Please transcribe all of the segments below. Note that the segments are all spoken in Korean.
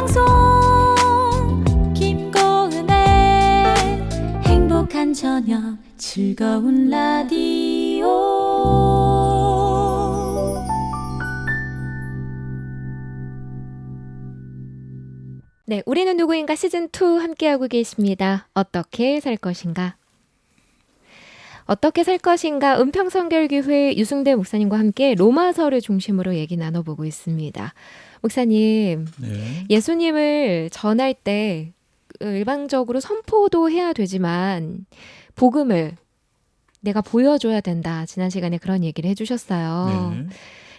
방송 김고은의 행복한 저녁 즐거운 라디오 네, 우리는 누구인가 시즌 2 함께하고 계십니다. 어떻게 살 것인가? 어떻게 살 것인가 은평성결교회 유승대 목사님과 함께 로마서를 중심으로 얘기 나눠보고 있습니다. 목사님, 네. 예수님을 전할 때 일방적으로 선포도 해야 되지만 복음을 내가 보여줘야 된다. 지난 시간에 그런 얘기를 해주셨어요. 네.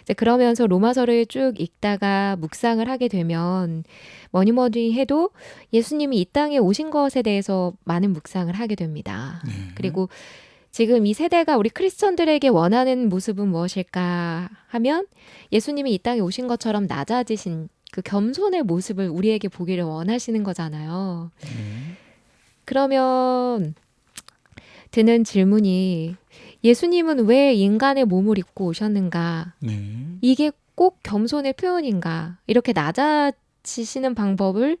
이제 그러면서 로마서를 쭉 읽다가 묵상을 하게 되면 뭐니 뭐니 해도 예수님이 이 땅에 오신 것에 대해서 많은 묵상을 하게 됩니다. 네. 그리고 지금 이 세대가 우리 크리스천들에게 원하는 모습은 무엇일까 하면 예수님이 이 땅에 오신 것처럼 낮아지신 그 겸손의 모습을 우리에게 보기를 원하시는 거잖아요. 네. 그러면 드는 질문이 예수님은 왜 인간의 몸을 입고 오셨는가? 네. 이게 꼭 겸손의 표현인가? 이렇게 낮아지시는 방법을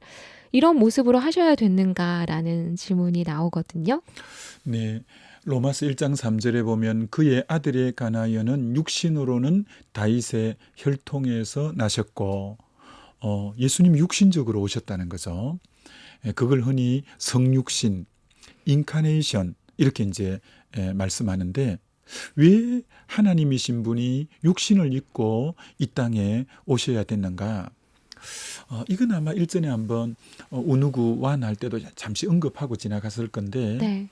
이런 모습으로 하셔야 됐는가라는 질문이 나오거든요. 네. 로마서 1장 3절에 보면 그의 아들에 관하여는 육신으로는 다윗의 혈통에서 나셨고 어, 예수님 육신적으로 오셨다는 거죠. 예, 그걸 흔히 성육신, 인카네이션 이렇게 이제 예, 말씀하는데 왜 하나님이신 분이 육신을 입고 이 땅에 오셔야 됐는가? 어, 이건 아마 일전에 한번 어, 우누구 완할 때도 잠시 언급하고 지나갔을 건데 네.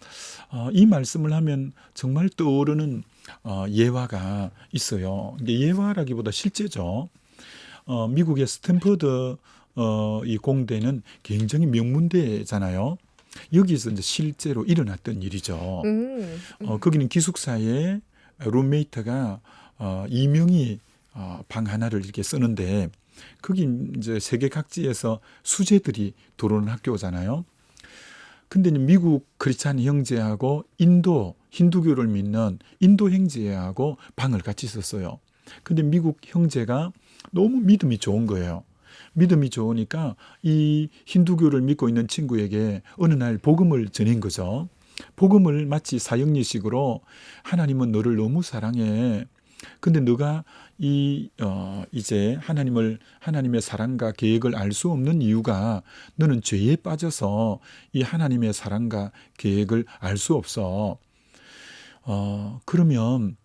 어, 이 말씀을 하면 정말 떠오르는 어, 예화가 있어요. 이게 예화라기보다 실제죠. 어, 미국의 스탠퍼드 어, 이 공대는 굉장히 명문대잖아요. 여기서 이제 실제로 일어났던 일이죠. 음. 어, 거기는 기숙사에 룸메이트가 어, 이명이 어, 방 하나를 이렇게 쓰는데 거기 이제 세계 각지에서 수재들이 들어오는 학교잖아요. 근데 미국 크리스찬 형제하고 인도 힌두교를 믿는 인도 형제하고 방을 같이 썼어요. 근데 미국 형제가 너무 믿음이 좋은 거예요. 믿음이 좋으니까 이 힌두교를 믿고 있는 친구에게 어느 날 복음을 전한 거죠. 복음을 마치 사형리식으로 하나님은 너를 너무 사랑해. 근데 너가 이, 어, 이제 하나님을, 하나님의 사랑과 계획을 알 수 없는 이유가 너는 죄에 빠져서 이 하나님의 사랑과 계획을 알 수 없어. 어, 그러면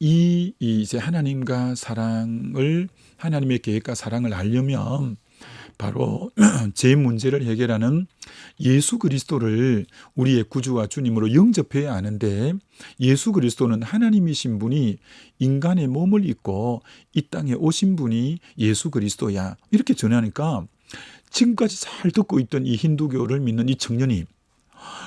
이, 이 이제 하나님과 사랑을, 하나님의 계획과 사랑을 알려면 바로 제 문제를 해결하는 예수 그리스도를 우리의 구주와 주님으로 영접해야 하는데 예수 그리스도는 하나님이신 분이 인간의 몸을 입고 이 땅에 오신 분이 예수 그리스도야. 이렇게 전하니까 지금까지 잘 듣고 있던 이 힌두교를 믿는 이 청년이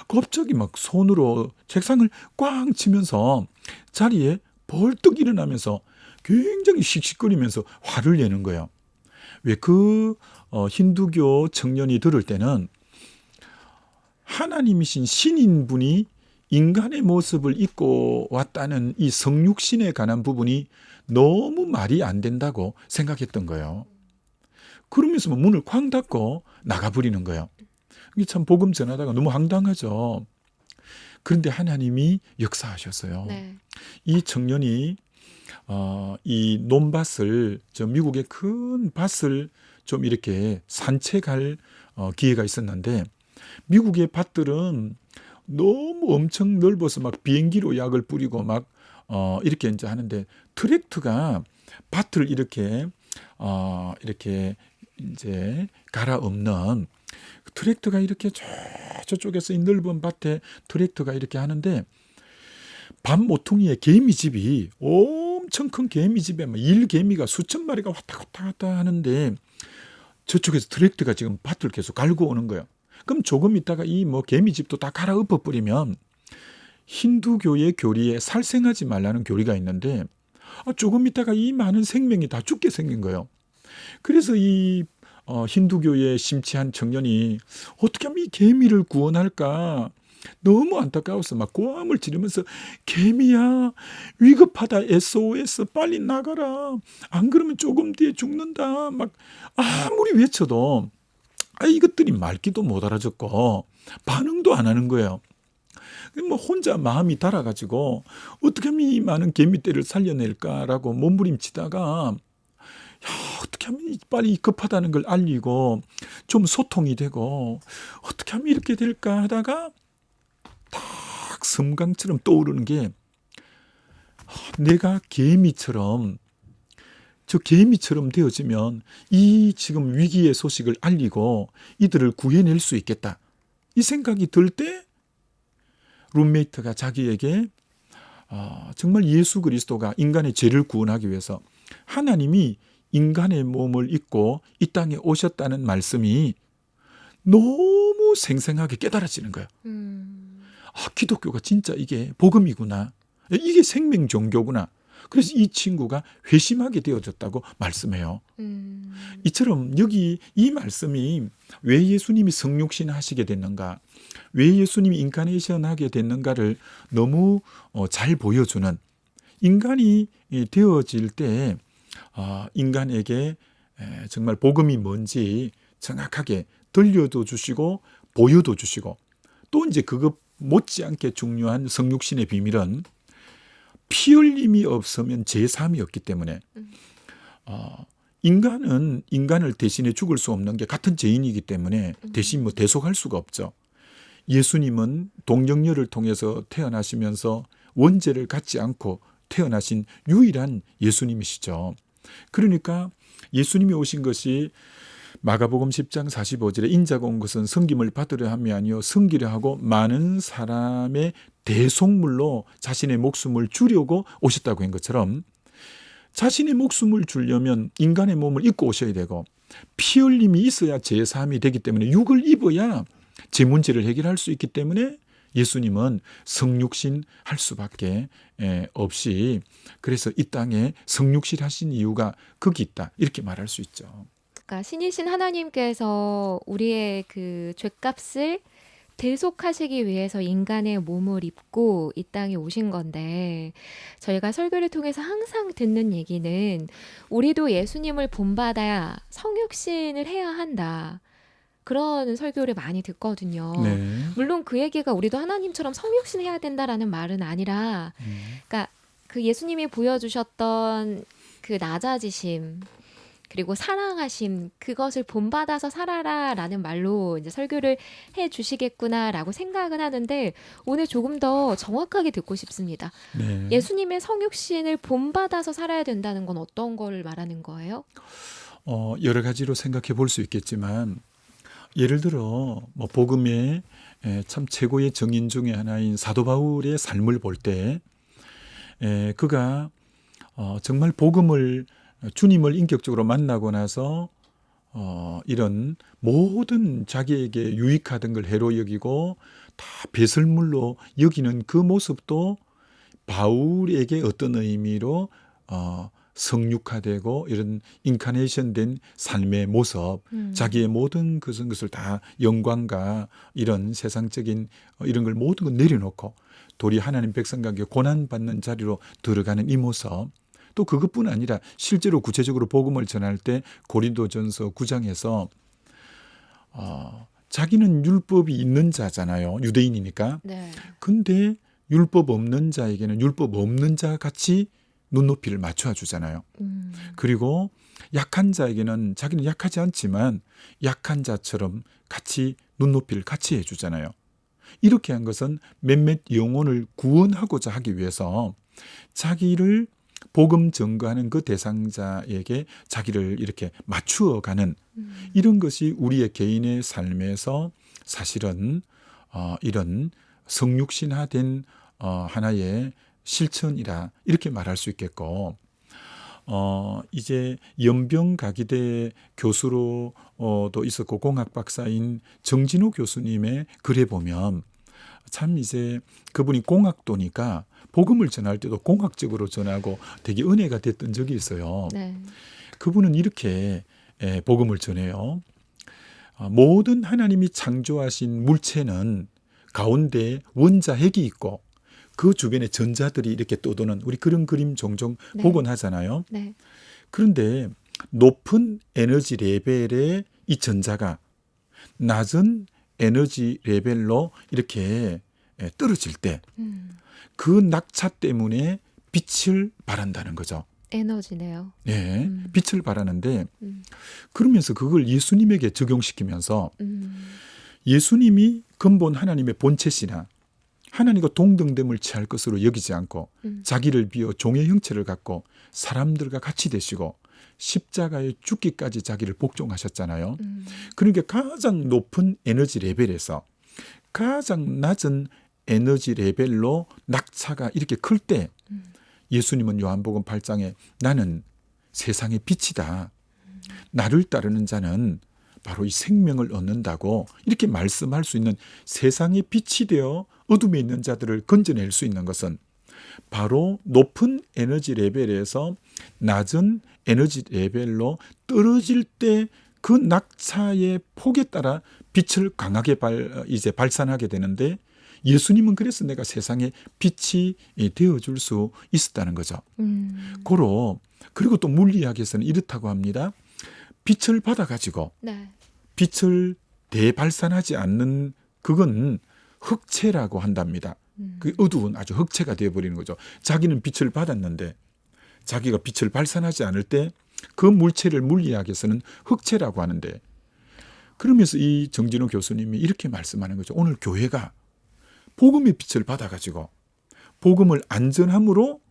갑자기 막 손으로 책상을 꽝 치면서 자리에 벌떡 일어나면서 굉장히 씩씩거리면서 화를 내는 거예요. 왜그 어, 힌두교 청년이 들을 때는 하나님이신 신인 분이 인간의 모습을 입고 왔다는 이 성육신에 관한 부분이 너무 말이 안 된다고 생각했던 거예요. 그러면서 뭐 문을 쾅 닫고 나가버리는 거예요. 이게 참 복음 전하다가 너무 황당하죠. 그런데 하나님이 역사하셨어요. 네. 이 청년이 어, 이 논밭을 저 미국의 큰 밭을 좀 이렇게 산책할 어, 기회가 있었는데 미국의 밭들은 너무 엄청 넓어서 막 비행기로 약을 뿌리고 막 어, 이렇게 이제 하는데 트랙터가 밭을 이렇게 어, 이렇게 이제 갈아 엎는 트랙터가 이렇게 저 저쪽에서 이 넓은 밭에 트랙터가 이렇게 하는데 밤 모퉁이에 개미 집이 엄청 큰 개미 집에 막 일개미가 수천 마리가 왔다 갔다 갔다 하는데 저쪽에서 트랙터가 지금 밭을 계속 갈고 오는 거예요. 그럼 조금 있다가 이 뭐 개미집도 다 갈아엎어 버리면 힌두교의 교리에 살생하지 말라는 교리가 있는데 아, 조금 있다가 이 많은 생명이 다 죽게 생긴 거예요. 그래서 이 어, 힌두교의 심취한 청년이 어떻게 하면 이 개미를 구원할까? 너무 안타까워서 막 고함을 지르면서 개미야 위급하다 SOS 빨리 나가라. 안 그러면 조금 뒤에 죽는다. 막 아무리 외쳐도 아 이것들이 말귀도 못 알아듣고 반응도 안 하는 거예요. 뭐 혼자 마음이 달아가지고 어떻게 하면 이 많은 개미떼를 살려낼까라고 몸부림치다가 야, 어떻게 하면 빨리 급하다는 걸 알리고 좀 소통이 되고 어떻게 하면 이렇게 될까 하다가 딱 섬광처럼 떠오르는 게 아, 내가 개미처럼 저 개미처럼 되어지면 이 지금 위기의 소식을 알리고 이들을 구해낼 수 있겠다. 이 생각이 들 때 룸메이트가 자기에게 어, 정말 예수 그리스도가 인간의 죄를 구원하기 위해서 하나님이 인간의 몸을 입고 이 땅에 오셨다는 말씀이 너무 생생하게 깨달아지는 거예요. 음. 아, 기독교가 진짜 이게 복음이구나. 이게 생명 종교구나. 그래서 이 친구가 회심하게 되어졌다고 말씀해요. 음. 이처럼 여기 이 말씀이 왜 예수님이 성육신 하시게 됐는가, 왜 예수님이 인카네이션 하게 됐는가를 너무 어, 잘 보여주는 인간이 이 되어질 때 어, 인간에게 에, 정말 복음이 뭔지 정확하게 들려도 주시고 보여도 주시고 또 이제 그것 못지않게 중요한 성육신의 비밀은 피 흘림이 없으면 제삼이 없기 때문에 어, 인간은 인간을 대신해 죽을 수 없는 게 같은 죄인이기 때문에 대신 뭐 대속할 수가 없죠. 예수님은 동정녀를 통해서 태어나시면서 원죄를 갖지 않고 태어나신 유일한 예수님이시죠. 그러니까 예수님이 오신 것이 마가복음 10장 45절에 인자가 온 것은 성김을 받으려 함이 아니요 성기려 하고 많은 사람의 대속물로 자신의 목숨을 주려고 오셨다고 한 것처럼 자신의 목숨을 주려면 인간의 몸을 입고 오셔야 되고 피 흘림이 있어야 제사함이 되기 때문에 육을 입어야 제 문제를 해결할 수 있기 때문에 예수님은 성육신 할 수밖에 에, 없이 그래서 이 땅에 성육신 하신 이유가 거기 있다 이렇게 말할 수 있죠. 그러니까 신이신 하나님께서 우리의 그 죄값을 대속하시기 위해서 인간의 몸을 입고 이 땅에 오신 건데 저희가 설교를 통해서 항상 듣는 얘기는 우리도 예수님을 본받아야 성육신을 해야 한다. 그런 설교를 많이 듣거든요. 네. 물론 그 얘기가 우리도 하나님처럼 성육신 해야 된다라는 말은 아니라 음. 그러니까 그 예수님이 보여주셨던 그 낮아지심 그리고 사랑하심 그것을 본받아서 살아라라는 말로 이제 설교를 해 주시겠구나라고 생각은 하는데 오늘 조금 더 정확하게 듣고 싶습니다. 네. 예수님의 성육신을 본받아서 살아야 된다는 건 어떤 걸 말하는 거예요? 어, 여러 가지로 생각해 볼 수 있겠지만 예를 들어 뭐 복음의 에, 참 최고의 정인 중의 하나인 사도 바울의 삶을 볼 때 그가 어, 정말 복음을 주님을 인격적으로 만나고 나서 어, 이런 모든 자기에게 유익하던 걸 해로 여기고 다 배설물로 여기는 그 모습도 바울에게 어떤 의미로 어, 성육화되고 이런 인카네이션 된 삶의 모습, 음. 자기의 모든 그- 것을 다 영광과 이런 세상적인 어, 이런 걸 모든 걸 내려놓고 도리 하나님 백성에게 고난받는 자리로 들어가는 이 모습, 또 그것뿐 아니라 실제로 구체적으로 복음을 전할 때 고린도전서 9장에서 어, 자기는 율법이 있는 자잖아요. 유대인이니까. 네. 근데 율법 없는 자에게는 율법 없는 자 같이 눈높이를 맞춰 주잖아요. 음. 그리고 약한 자에게는 자기는 약하지 않지만 약한 자처럼 같이 눈높이를 같이 해 주잖아요. 이렇게 한 것은 몇몇 영혼을 구원하고자 하기 위해서 자기를 복음 증거하는 그 대상자에게 자기를 이렇게 맞추어 가는 음. 이런 것이 우리의 개인의 삶에서 사실은 어, 이런 성육신화된 어, 하나의 실천이라 이렇게 말할 수 있겠고 어, 이제 연병가기대 교수로도 있었고 공학 박사인 정진호 교수님의 글에 보면 참 이제 그분이 공학도니까 복음을 전할 때도 공학적으로 전하고 되게 은혜가 됐던 적이 있어요. 네. 그분은 이렇게 에, 복음을 전해요. 아, 모든 하나님이 창조하신 물체는 가운데 원자 핵이 있고 그 주변에 전자들이 이렇게 떠도는 우리 그런 그림 종종 네. 보곤 하잖아요. 네. 그런데 높은 에너지 레벨의 이 전자가 낮은 에너지 레벨로 이렇게 예, 떨어질 때그 음. 낙차 때문에 빛을 발한다는 거죠. 에너지네요. 예, 음. 빛을 발하는데 음. 그러면서 그걸 예수님에게 적용시키면서 음. 예수님이 근본 하나님의 본체시나 하나님과 동등됨을 취할 것으로 여기지 않고 음. 자기를 비워 종의 형체를 갖고 사람들과 같이 되시고 십자가에 죽기까지 자기를 복종하셨잖아요. 음. 그러니까 가장 높은 에너지 레벨에서 가장 낮은 에너지 레벨로 낙차가 이렇게 클때 음. 예수님은 요한복음 8장에 나는 세상의 빛이다. 나를 따르는 자는 바로 이 생명을 얻는다고 이렇게 말씀할 수 있는 세상의 빛이 되어 어둠에 있는 자들을 건져낼 수 있는 것은 바로 높은 에너지 레벨에서 낮은 에너지 레벨로 떨어질 때 그 낙차의 폭에 따라 빛을 강하게 발, 이제 발산하게 되는데 예수님은 그래서 내가 세상의 빛이 되어줄 수 있었다는 거죠. 음. 고로 그리고 또 물리학에서는 이렇다고 합니다. 빛을 받아가지고 네. 빛을 대발산하지 않는 그건 흑체라고 한답니다. 음. 그 어두운 아주 흑체가 되어버리는 거죠. 자기는 빛을 받았는데 자기가 빛을 발산하지 않을 때 그 물체를 물리학에서는 흑체라고 하는데 그러면서 이 정진호 교수님이 이렇게 말씀하는 거죠. 오늘 교회가 복음의 빛을 받아가지고 복음을 안전함으로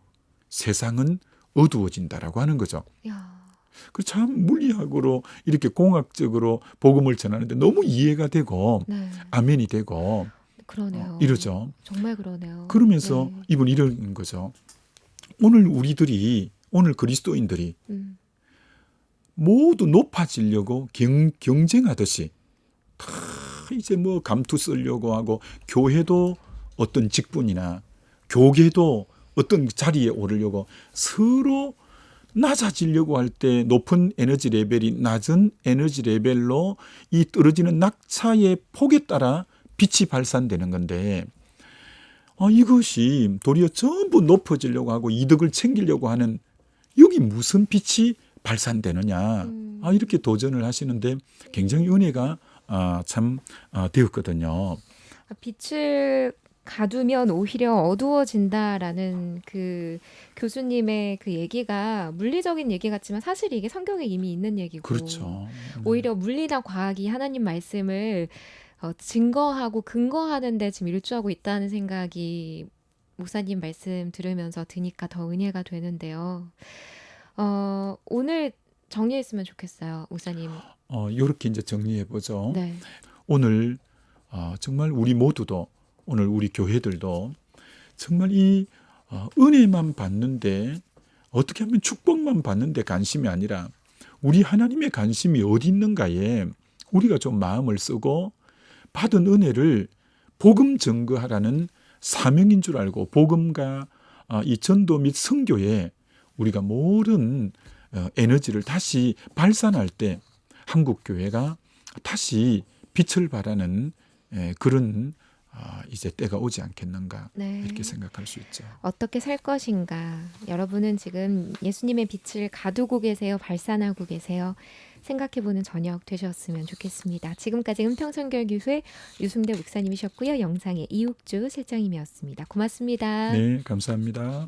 세상은 어두워진다라고 하는 거죠. 야. 그참 물리학으로 이렇게 공학적으로 복음을 전하는데 너무 이해가 되고 네. 아멘이 되고 그러네요. 어, 이러죠. 정말 그러네요. 그러면서 네. 이분 이런 거죠. 오늘 우리들이 오늘 그리스도인들이 음. 모두 높아지려고 경, 경쟁하듯이 다 이제 뭐 감투 쓰려고 하고 교회도 어떤 직분이나 교계도 어떤 자리에 오르려고 서로 낮아지려고 할 때 높은 에너지 레벨이 낮은 에너지 레벨로 이 떨어지는 낙차의 폭에 따라 빛이 발산되는 건데 아, 이것이 도리어 전부 높아지려고 하고 이득을 챙기려고 하는 여기 무슨 빛이 발산되느냐. 음. 아, 이렇게 도전을 하시는데 굉장히 은혜가 아, 참 아, 되었거든요. 빛을 가두면 오히려 어두워진다라는 그 교수님의 그 얘기가 물리적인 얘기 같지만 사실 이게 성경에 이미 있는 얘기고 그렇죠. 오히려 물리나 과학이 하나님 말씀을 어, 증거하고 근거하는데 지금 일조하고 있다는 생각이 목사님 말씀 들으면서 드니까 더 은혜가 되는데요. 어, 오늘 정리했으면 좋겠어요, 목사님. 어, 이렇게 이제 정리해 보죠. 네. 오늘 어, 정말 우리 모두도 오늘 우리 교회들도 정말 이 어, 은혜만 받는데 어떻게 하면 축복만 받는데 관심이 아니라 우리 하나님의 관심이 어디 있는가에 우리가 좀 마음을 쓰고 받은 은혜를 복음 증거하라는 사명인 줄 알고 복음과 어, 이 전도 및 선교에 우리가 모든 어, 에너지를 다시 발산할 때 한국 교회가 다시 빛을 발하는 에, 그런 아, 이제 때가 오지 않겠는가 네. 이렇게 생각할 수 있죠. 어떻게 살 것인가? 여러분은 지금 예수님의 빛을 가두고 계세요? 발산하고 계세요? 생각해보는 저녁 되셨으면 좋겠습니다. 지금까지 은평선결교회 유승대 목사님이셨고요. 영상의 이욱주 실장님이었습니다. 고맙습니다. 네, 감사합니다.